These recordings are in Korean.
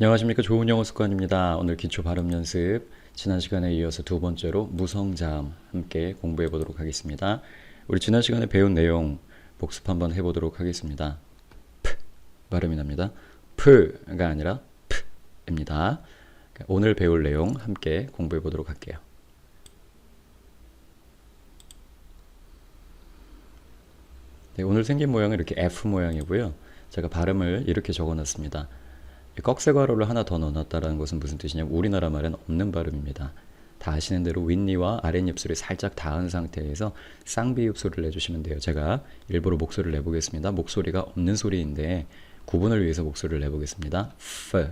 안녕하십니까 좋은 영어 습관입니다. 오늘 기초 발음 연습 지난 시간에 이어서 두 번째로 무성자음 함께 공부해 보도록 하겠습니다. 우리 지난 시간에 배운 내용 복습 한번 해 보도록 하겠습니다. 프 발음이 납니다. 프가 아니라 프입니다. 오늘 배울 내용 함께 공부해 보도록 할게요. 네, 오늘 생긴 모양은 이렇게 F 모양이고요. 제가 발음을 이렇게 적어 놨습니다. 이 꺽쇠 괄호를 하나 더 넣어놨다는 것은 무슨 뜻이냐면 우리나라 말엔 없는 발음입니다. 다 아시는 대로 윗니와 아랫입술이 살짝 닿은 상태에서 쌍비읍 소리를 내주시면 돼요. 제가 일부러 목소리를 내보겠습니다. 목소리가 없는 소리인데 구분을 위해서 목소리를 내보겠습니다. F,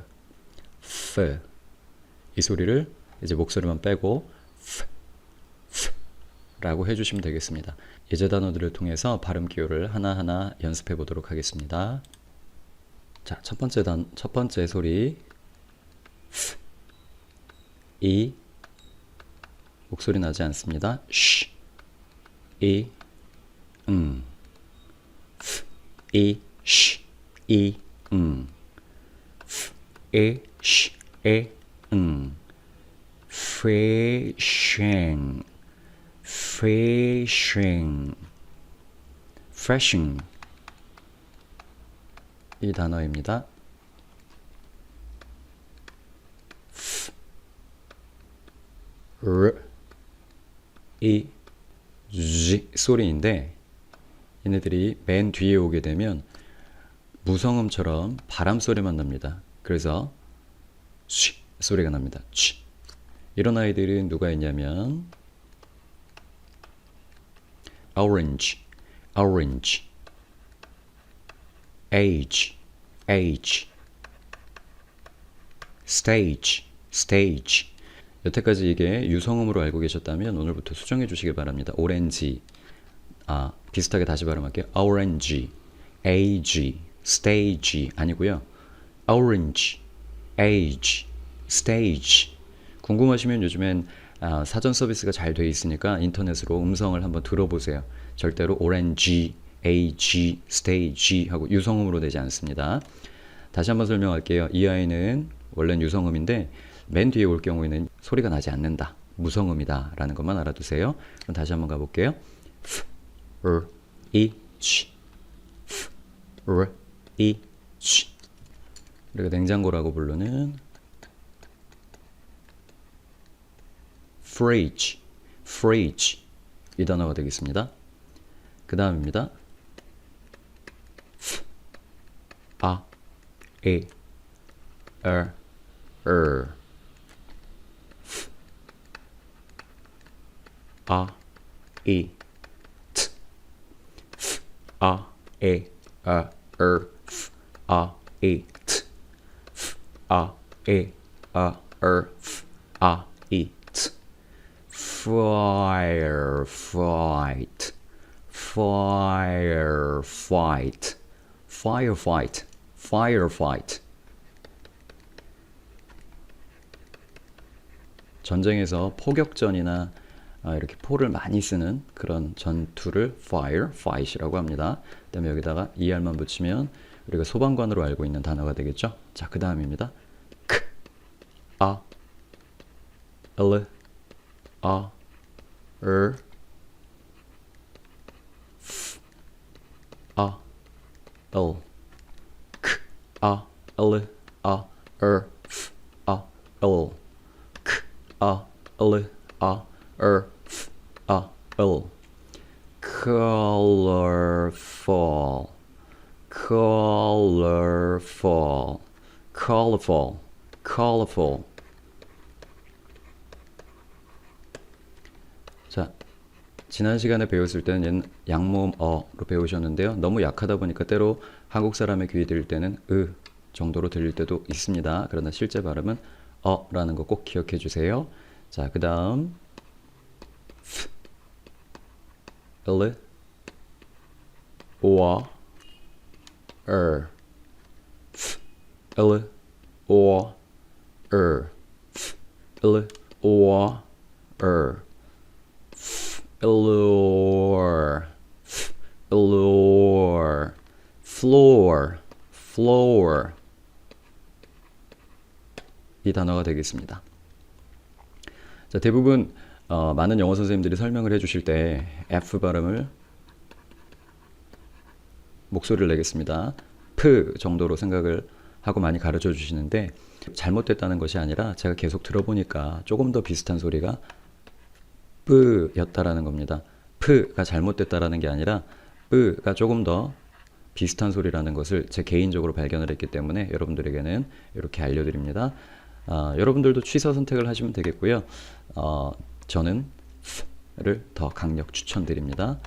F 이 소리를 이제 목소리만 빼고 F, F 라고 해주시면 되겠습니다. 예제 단어들을 통해서 발음 기호를 하나하나 연습해 보도록 하겠습니다. 자, 첫 번째 단, 첫 번째 소리. 이, 목소리 나지 않습니다. 쉬, 이, 음. 이, 쉬, 이, 음. 이, 쉬, 이, 음. Fishing, fishing. 이 단어입니다. R, 이, Z 소리인데 얘네들이 맨 뒤에 오게 되면 무성음처럼 바람 소리만 납니다. 그래서 쉬 소리가 납니다. 쉬. 이런 아이들은 누가 있냐면 orange, age, age, stage, stage. 여태까지 이게 유성음으로 알고 계셨다면 오늘부터 수정해 주시길 바랍니다. 오렌지. 아, 비슷하게 다시 발음할게요. orange, age, stage 아니고요. orange, age, stage. 궁금하시면 요즘엔 아, 사전 서비스가 잘 돼 있으니까 인터넷으로 음성을 한번 들어보세요. 절대로 오렌지, ag, stage 하고 유성음으로 되지 않습니다. 다시 한번 설명할게요. 이 아이는 원래는 유성음인데 맨 뒤에 올 경우에는 소리가 나지 않는다. 무성음이다. 라는 것만 알아두세요. 그럼 다시 한번 가볼게요. F, R, E, G. F, R, E, G. 우리가 냉장고라고 부르는 fridge, fridge 이 단어가 되겠습니다. 그 다음입니다. E, R, R. F, A, E, T. F, A, E, R, R. F, A, E, T. F, A, E, R, R. F, A, E, T. Firefight, firefight, firefight, firefight. 전쟁에서 포격전이나 아, 이렇게 포를 많이 쓰는 그런 전투를 fire, fight이라고 합니다. 그 다음에 여기다가 er만 붙이면 우리가 소방관으로 알고 있는 단어가 되겠죠. 자, 그 다음입니다. k, a, l, a, er, f, a, l, a, l, a, er, f, a, l, k, a, l, a, er, f, a, l. colorful, colorful, colorful, colorful. 지난 시간에 배웠을 때는 옛- 양모음 어로 배우셨는데요. 너무 약하다 보니까 때로 한국 사람의 귀에 들릴 때는 으 정도로 들릴 때도 있습니다. 그러나 실제 발음은 어라는 거 꼭 기억해 주세요. 자, 그 다음 l, o, er, l, o, er, l, o, er. Floor, floor, floor, floor. 이 단어가 되겠습니다. 자, 대부분 어, 많은 영어 선생님들이 설명을 해주실 때 F 발음을 목소리를 내겠습니다. 프 정도로 생각을 하고 많이 가르쳐 주시는데 잘못됐다는 것이 아니라 제가 계속 들어보니까 조금 더 비슷한 소리가 뿌였다라는 겁니다. 프가 잘못됐다라는 게 아니라 뿌가 조금 더 비슷한 소리라는 것을 제 개인적으로 발견을 했기 때문에 여러분들에게는 이렇게 알려드립니다. 아, 여러분들도 취사 선택을 하시면 되겠고요. 어, 저는 를 더 강력 추천드립니다.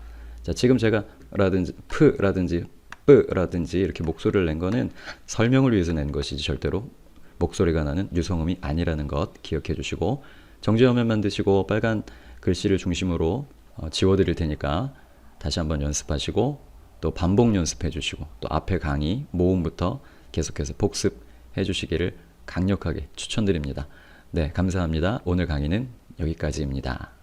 자, 지금 제가 라든지 프라든지 뿌라든지 이렇게 목소리를 낸 거는 설명을 위해서 낸 것이지 절대로 목소리가 나는 유성음이 아니라는 것 기억해 주시고 정지화면 만드시고 빨간 글씨를 중심으로 어, 지워드릴 테니까 다시 한번 연습하시고 또 반복 연습해 주시고 또 앞에 강의 모음부터 계속해서 복습해 주시기를 강력하게 추천드립니다. 네, 감사합니다. 오늘 강의는 여기까지입니다.